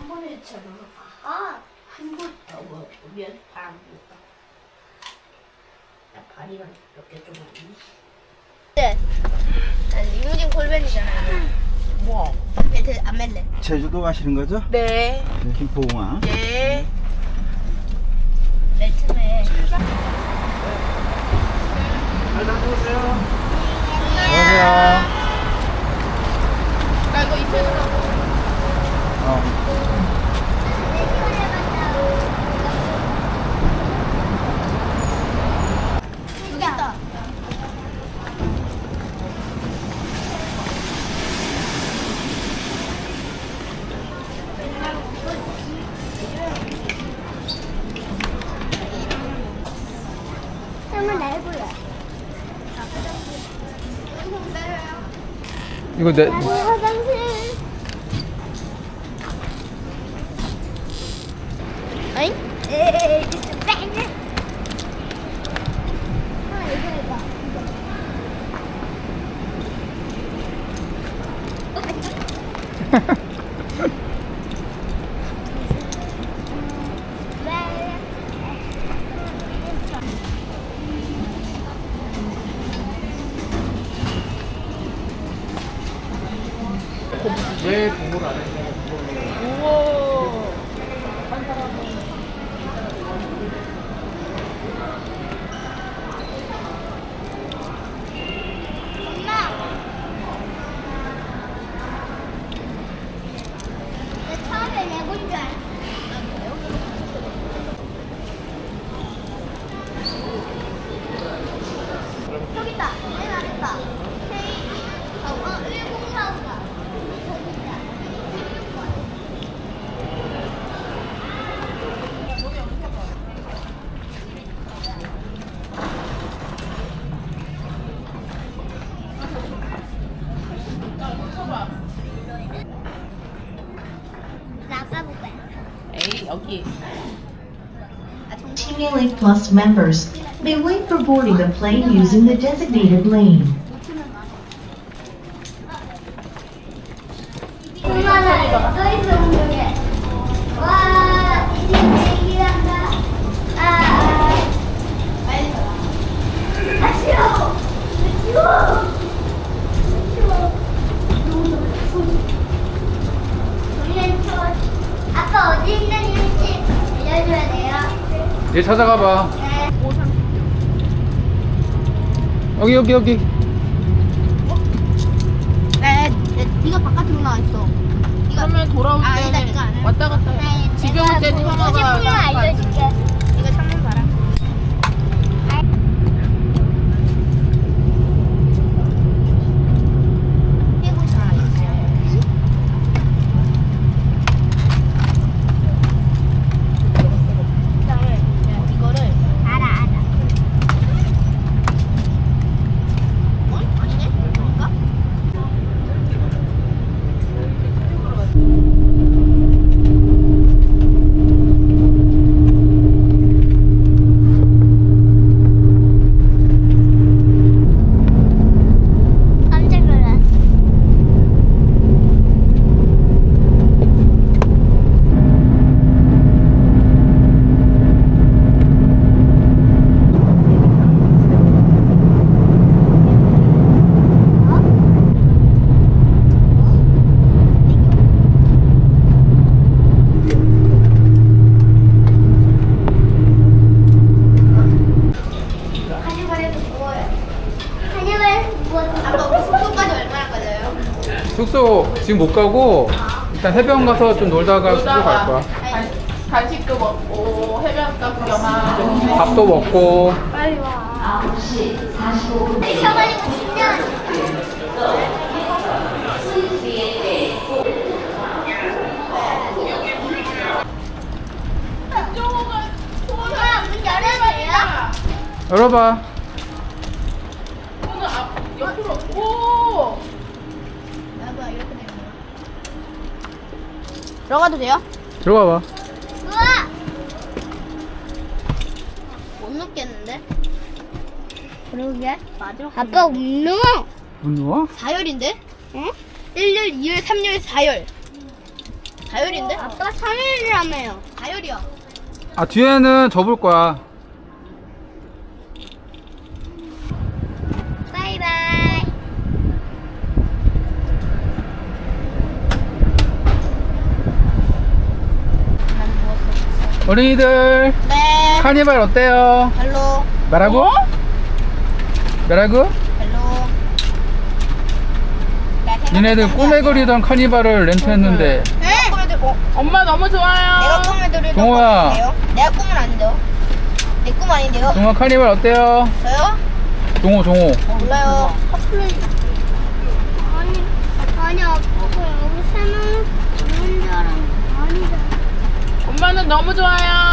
한 번에 했잖아. 아, 한부터 뭐몇 반. 나 반이랑 몇개좀 아니? 네. 리무진 골뱅이잖아요. 뭐? 네, 안 멜래. 제주도 가시는 거죠? 네. 네, 김포공항. 네. 맨 처음에. 안녕하세요. 나 이거 입에 넣어. 어. 여기 있다. 한번 날고요. 이거 내 화장실. 어잉? 에이, 뺑. 아, 이거 해봐. 왜 동물 안 했냐? 우와. 여기. 아, 정말. Accumulate Plus members may wait for boarding the plane using the designated lane. 엄마나 또 있어 운동해. 와 얘 찾아가봐. 네. 여기 여기 여기. 네, 네, 네가 바깥으로 나와 있어. 그러면 돌아올 아, 아니다, 안 해. 왔다 갔다 해. 네, 집에 올 때는 보고 형아가 나가고 알려줄게. 이거 창문 봐라. 이거를 알아 알아. 어? 아니네? 뭔가? 깜짝 놀랐어. 한여발에서 뭐예요? 한여발에서 뭐? 아빠 우리 숙소까지 얼마나 걸려요? 숙소 지금 못 가고 일단 해변 가서 좀 놀다가 숙소 갈 거야. 간- 간식도 먹고 해변가 구경하고. 밥도 먹고. 빨리 와. 9시 45분. 셔가지고 진짜. 이쪽은 엄마 문 열어도 돼요? 열어봐. 오늘 앞 옆으로. 오. 나도 이렇게 되는 거야. 들어가도 돼요? 들어가 봐. 우와! 못 넣겠는데? 그러게. 맞아. 아빠 못 넣어. 못 누워? 4열인데? 응? 1열, 2열, 3열, 4열. 다율인데? 아빠 3일이라며요. 다율이요. 아 뒤에는 접을 거야 바이바이. 어린이들 네. 카니발 어때요? 헬로. 뭐라고? 뭐라고? 헬로. 니네들 꿈에 그리던 카니발을 렌트했는데 네. 어, 엄마 너무 좋아요. 내가 꿈을 들을 동호야. 내가 꿈은 아닌데요? 내 꿈 아닌데요? 동호 카니발 어때요? 저요? 종호 종호 몰라요. 아니, 아니 아빠가 여기 세명 있는 줄 알았는데 아니다. 엄마는 너무 좋아요.